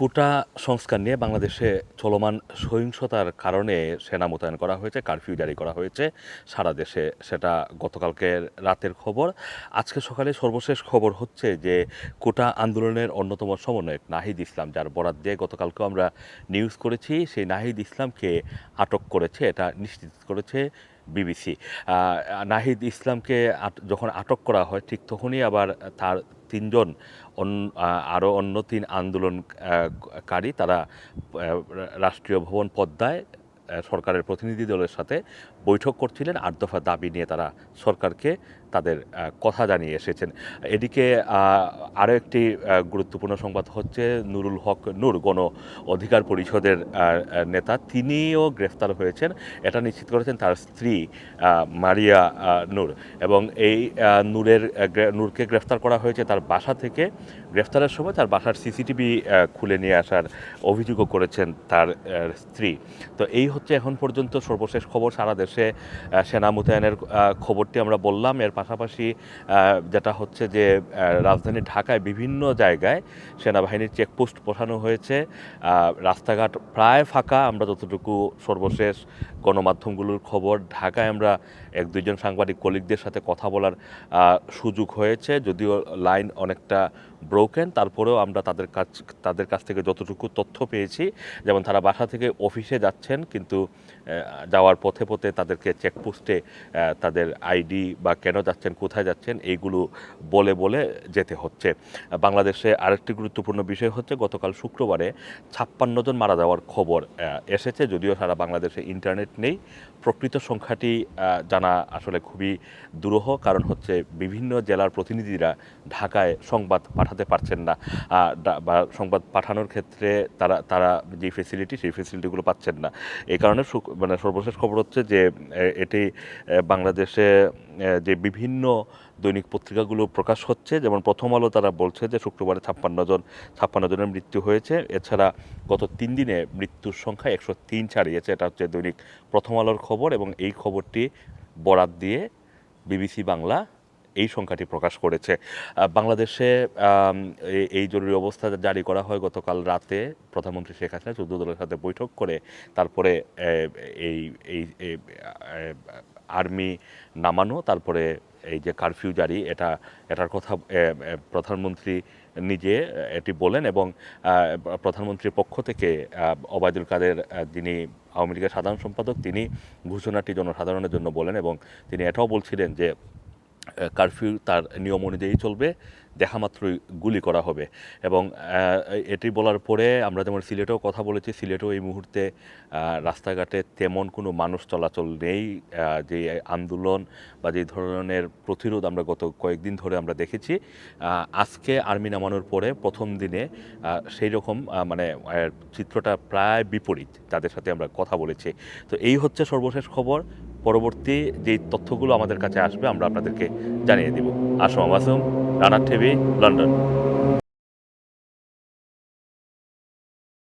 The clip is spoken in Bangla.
কোটা সংস্কার নিয়ে বাংলাদেশে চলমান সহিংসতার কারণে সেনা মোতায়েন করা হয়েছে, কারফিউ জারি করা হয়েছে সারা দেশে। সেটা গতকালকের রাতের খবর। আজকে সকালে সর্বশেষ খবর হচ্ছে যে কোটা আন্দোলনের অন্যতম সমন্বয়ক নাহিদ ইসলাম, যার বরাদ দিয়ে গতকালকেও আমরা নিউজ করেছি, সেই নাহিদ ইসলামকে আটক করেছে, এটা নিশ্চিত করেছে বিবিসি। নাহিদ ইসলামকে যখন আটক করা হয় ঠিক তখনই আবার তার তিনজন আরও অন্য তিন আন্দোলনকারী তারা রাষ্ট্রীয় ভবন পদ্মায় সরকারের প্রতিনিধি দলের সাথে বৈঠক করছিলেন। আট দফা দাবি নিয়ে তারা সরকারকে তাদের কথা জানিয়ে এসেছেন। এদিকে আরও একটি গুরুত্বপূর্ণ সংবাদ হচ্ছে নুরুল হক নূর, গণ অধিকার পরিষদের নেতা। তিনিও গ্রেফতার হয়েছেন। এটা নিশ্চিত করেছেন তার স্ত্রী মারিয়া নূর। এবং এই নূরের নূরকে গ্রেফতার করা হয়েছে তার বাসা থেকে। গ্রেফতারের সময় তার বাসার সিসিটিভি খুলে নিয়ে আসার অভিযোগও করেছেন তার স্ত্রী। তো এই হচ্ছে এখন পর্যন্ত সর্বশেষ খবর সারা দেশে সেনা মোতায়েনের খবরটি আমরা বললাম। এর পাশাপাশি যেটা হচ্ছে যে রাজধানী ঢাকায় বিভিন্ন জায়গায় সেনাবাহিনীর চেকপোস্ট বসানো হয়েছে। রাস্তাঘাট প্রায় ফাঁকা। আমরা যতটুকু সর্বশেষ গণমাধ্যমগুলোর খবর, ঢাকায় আমরা এক দুইজন সাংবাদিক কলিগদের সাথে কথা বলার সুযোগ হয়েছে। যদিও লাইন অনেকটা ব্রোকেন তারপরেও আমরা তাদের কাছ তাদের কাছ থেকে যতটুকু তথ্য পেয়েছি, যেমন তারা বাসা থেকে অফিসে যাচ্ছেন, কিন্তু যাওয়ার পথে পথে তাদেরকে চেকপোস্টে তাদের আইডি বা কেন যাচ্ছেন, কোথায় যাচ্ছেন, এইগুলো বলে বলে যেতে হচ্ছে। বাংলাদেশে আরেকটি গুরুত্বপূর্ণ বিষয় হচ্ছে, গতকাল শুক্রবারে ছাপ্পান্ন জন মারা যাওয়ার খবর এসেছে, যদিও সারা বাংলাদেশে ইন্টারনেট নেই। প্রকৃত সংখ্যাটি জানা আসলে খুবই দুরূহ, কারণ হচ্ছে বিভিন্ন জেলার প্রতিনিধিরা ঢাকায় সংবাদ পাঠাতে পারছেন না। বা সংবাদ পাঠানোর ক্ষেত্রে তারা তারা যে ফেসিলিটি সেই ফেসিলিটিগুলো পাচ্ছেন না। এই কারণে মানে সর্বশেষ খবর হচ্ছে যে এটি বাংলাদেশে যে বিভিন্ন দৈনিক পত্রিকাগুলো প্রকাশ হচ্ছে, যেমন প্রথম আলো তারা বলছে যে শুক্রবারে ছাপ্পান্ন জন, ছাপ্পান্ন জনের মৃত্যু হয়েছে। এছাড়া গত তিন দিনে মৃত্যুর সংখ্যা একশো তিন ছাড়িয়েছে। এটা হচ্ছে দৈনিক প্রথম আলোর খবর এবং এই খবরটি বরাত দিয়ে বিবিসি বাংলা এই সংখ্যাটি প্রকাশ করেছে। বাংলাদেশে এই- জরুরি অবস্থা জারি করা হয় গতকাল রাতে প্রধানমন্ত্রী শেখ হাসিনা চৌদ্দ দলের সাথে বৈঠক করে তারপরে এই এই আর্মি নামানো, তারপরে এই যে কারফিউ জারি, এটা, এটার কথা প্রধানমন্ত্রী নিজে এটি বলেন এবং প্রধানমন্ত্রীর পক্ষ থেকে ওবায়দুল কাদের যিনি আওয়ামী লীগের সাধারণ সম্পাদক, তিনি ঘোষণাটি জনসাধারণের জন্য বলেন এবং তিনি এটাও বলছিলেন যে কারফিউ তার নিয়ম অনুযায়ী চলবে, দেখা মাত্রই গুলি করা হবে। এবং এটি বলার পরে আমরা যেমন সিলেটেও কথা বলেছি, সিলেটেও এই মুহূর্তে রাস্তাঘাটে তেমন কোনো মানুষ চলাচল নেই যে আন্দোলন বা যে ধরনের প্রতিরোধ আমরা গত কয়েকদিন ধরে আমরা দেখেছি। আজকে আর্মি নামানোর পরে প্রথম দিনে সেই রকম মানে চিত্রটা প্রায় বিপরীত, তাদের সাথে আমরা কথা বলেছি। তো এই হচ্ছে সর্বশেষ খবর। পরবর্তী যে তথ্যগুলো আমাদের কাছে আসবে, আমরা আপনাদেরকে জানিয়ে দেব। আসম মাসুম রানার টিভি, লন্ডন।